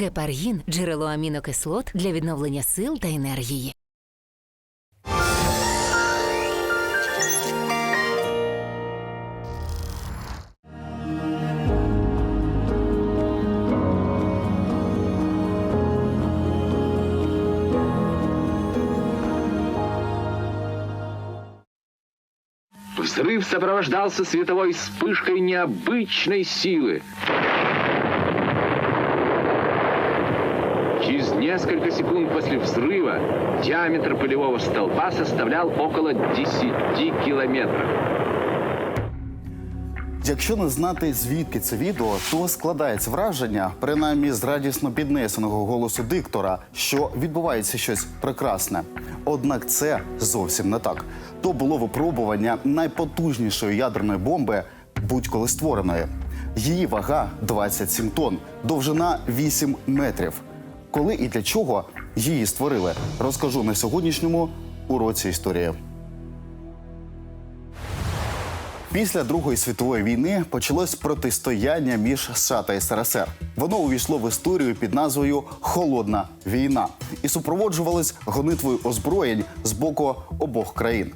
Гепаргін джерело амінокислот для відновлення сил та енергії. Взрыв сопровождался световой вспышкой необычной силы. Через несколько секунд после взрыва диаметр пылевого столба составлял около 10 километров. Якщо не знати звідки це відео, то складається враження, принаймні з радісно піднесеного голосу диктора, що відбувається щось прекрасне. Однак це зовсім не так. То було випробування найпотужнішої ядерної бомби будь-коли створеної. Її вага 27 тонн, довжина 8 метрів. Коли і для чого її створили, розкажу на сьогоднішньому уроці історії. Після Другої світової війни почалось протистояння між США та СРСР. Воно увійшло в історію під назвою Холодна війна і супроводжувалось гонитвою озброєнь з боку обох країн.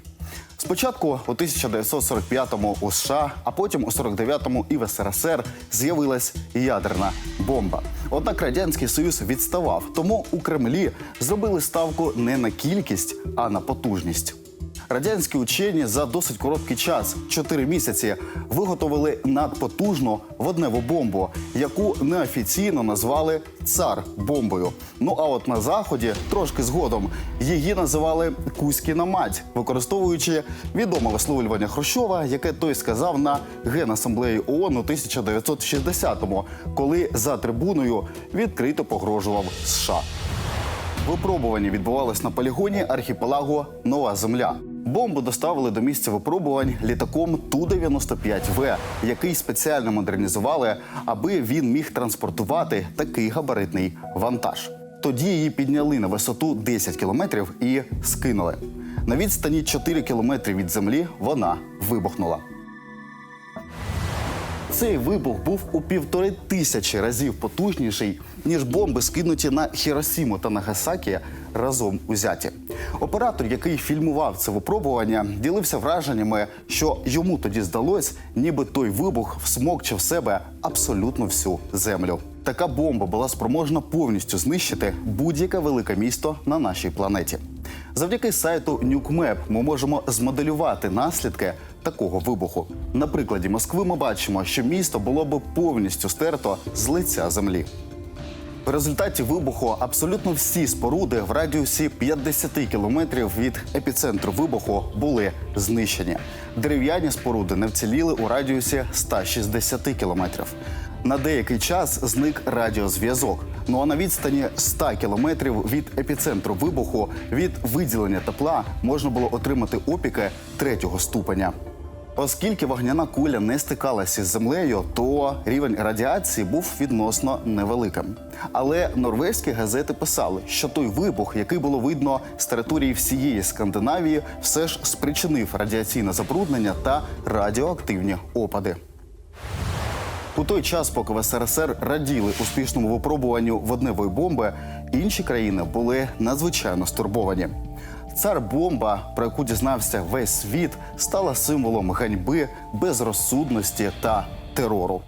Спочатку у 1945-му у США, а потім у 49-му і в СРСР з'явилась ядерна бомба. Однак радянський союз відставав, тому у Кремлі зробили ставку не на кількість, а на потужність. Радянські учені за досить короткий час 4 місяці виготовили надпотужну водневу бомбу, яку неофіційно назвали цар бомбою. Ну а от на заході трошки згодом її називали Кузькіна мать, використовуючи відоме висловлювання Хрущова, яке той сказав на генасамблеї ООН у 1960-му, коли за трибуною відкрито погрожував США. Випробування відбувалось на полігоні архіпелагу Нова Земля. Бомбу доставили до місця випробувань літаком Ту-95В, який спеціально модернізували, аби він міг транспортувати такий габаритний вантаж. Тоді її підняли на висоту 10 кілометрів і скинули. На відстані 4 кілометри від землі вона вибухнула. Цей вибух був у півтори тисячі разів потужніший, ніж бомби, скинуті на Хіросіму та Нагасакі разом узяті. Оператор, який фільмував це випробування, ділився враженнями, що йому тоді здалось, ніби той вибух всмокче в себе абсолютно всю землю. Така бомба була спроможна повністю знищити будь-яке велике місто на нашій планеті. Завдяки сайту NukeMap ми можемо змоделювати наслідки такого вибуху. На прикладі Москви ми бачимо, що місто було б повністю стерто з лиця землі. В результаті вибуху абсолютно всі споруди в радіусі 50 кілометрів від епіцентру вибуху були знищені. Дерев'яні споруди не вціліли у радіусі 160 кілометрів. На деякий час зник радіозв'язок. Ну а на відстані 100 кілометрів від епіцентру вибуху від виділення тепла можна було отримати опіки третього ступеня. Оскільки вогняна куля не стикалася з землею, то рівень радіації був відносно невеликим. Але норвезькі газети писали, що той вибух, який було видно з території всієї Скандинавії, все ж спричинив радіаційне забруднення та радіоактивні опади. У той час, поки в СРСР раділи успішному випробуванню водневої бомби, інші країни були надзвичайно стурбовані. Цар бомба, про яку дізнався весь світ, стала символом ганьби, безрозсудності та терору.